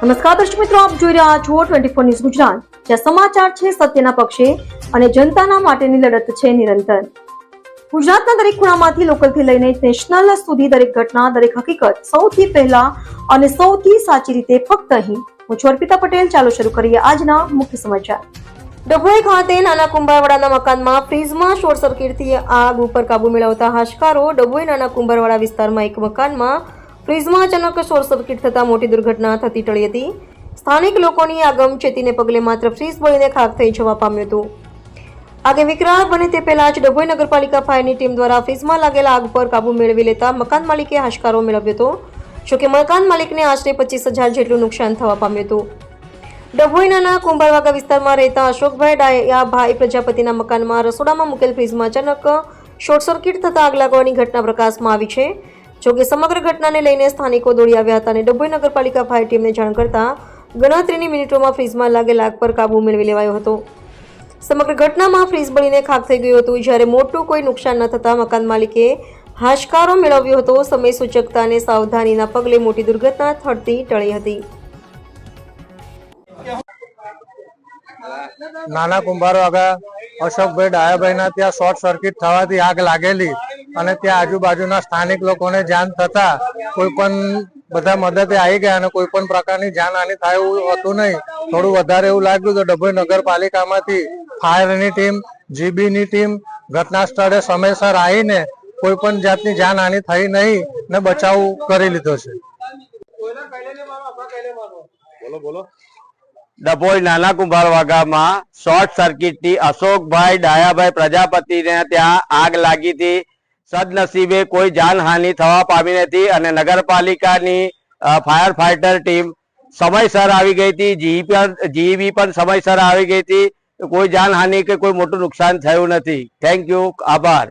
નમસ્કાર દર્શક મિત્રો, આપ જોઈ રહ્યા છો ટ્વેન્ટી ફોર ન્યૂઝ ગુજરાત. જ્યાં સમાચાર છે સત્યના પક્ષે અને જનતાના માટેની લડત છે નિરંતર. ગુજરાતના દરેક ખૂણામાંથી લોકલથી લઈને નેશનલ સુધી દરેક ઘટના, દરેક હકીકત સૌથી પહેલા અને સૌથી સાચી રીતે ફક્ત અહીં. હું છું અર્પિતા પટેલ. ચાલો શરૂ કરીએ આજના મુખ્ય સમાચાર. ડભોઈ ખાતે નાના કુંભારવાડાના મકાનમાં ફ્રીઝમાં શોર્ટ સર્કિટથી આગ ઉપર કાબુ મેળવતા હાશકારો ડભોઈ નાના કુંભારવાડા વિસ્તારમાં એક મકાનમાં ફ્રીઝમાં અચાનક શોર્ટ સર્કિટ થતાં મોટી દુર્ઘટના થતી ટળી હતી. સ્થાનિક લોકોની આગમ ચેતીને પગલે માત્ર ફ્રીઝ બળીને ખાક થઈ જવા પામ્યું હતું. આગે વિકરાળ બને તે પહેલાં જ ડભોઈ નગરપાલિકા ફાયરની ટીમ દ્વારા ફ્રીઝમાં લાગેલા આગ પર કાબુ મેળવી લેતા મકાન માલિકે હાશકારો મેળવ્યો હતો જોકે મકાન માલિકને આશરે પચીસ હજાર જેટલું નુકસાન થવા પામ્યું હતું. ડભોઈનાના કુંભારવાગા વિસ્તારમાં રહેતા અશોકભાઈ ડાયાભાઈ પ્રજાપતિના મકાનમાં રસોડામાં મૂકેલ ફ્રીજમાં અચાનક શોર્ટ સર્કિટ થતાં આગ લાગવાની ઘટના પ્રકાશમાં આવી છે. જોકે સમગ્ર ઘટનાને લઈને સ્થાનિકો દોડી આવ્યા હતા અને ડભોઈ નગરપાલિકા ફાયર ટીમને જાણ કરતા ગણતરીની મિનિટોમાં ફ્રીજમાં લાગેલ આગ પર કાબુ મેળવી લેવાયો હતો. સમગ્ર ઘટનામાં ફ્રીજ બળીને ખાક થઈ ગયું હતું. જ્યારે મોટું કોઈ નુકસાન ન થતાં મકાન માલિકે હાશકારો મેળવ્યો હતો. સમય સૂચકતા અને સાવધાનીના પગલે મોટી દુર્ઘટના થતી ટળી હતી. નાના કુંભારો આગળ અશોકભાઈ ડાયાભાઈ ના ત્યાં શોર્ટ સર્કિટ થવાથી આગ લાગેલી. અને ત્યાં આજુબાજુના સ્થાનિક લોકોને જાણ થતા કોઈ પણ બધા મદદે આવી ગયા અને કોઈ પણ પ્રકારની જાનહાનિ થાય એવું હતું નહીં. થોડું વધારે એવું લાગ્યું તો ડભોઈ નગરપાલિકામાંથી ફાયરની ટીમ જીબીની ટીમ ઘટના સ્થળે સમયસર આવીને કોઈ પણ જાતની જાનહાનિ થઈ નહીં ને બચાવ કરી લીધો છે. ડભોઈ નાના કુંભારવા વાગામાં શોર્ટ સર્કિટથી અશોકભાઈ ડાયાભાઈ પ્રજાપતિને ત્યાં આગ લાગી હતી. સદનસીબે કોઈ જાનહાનિ થવા પામી નથી અને નગરપાલિકાની ફાયર ફાઈટર ટીમ સમયસર આવી ગઈ હતી. જીઈ જીઈબી પણ સમયસર આવી ગઈ હતી. કોઈ જાનહાનિ કે કોઈ મોટું નુકસાન થયું નથી. થેન્ક યુ આભાર.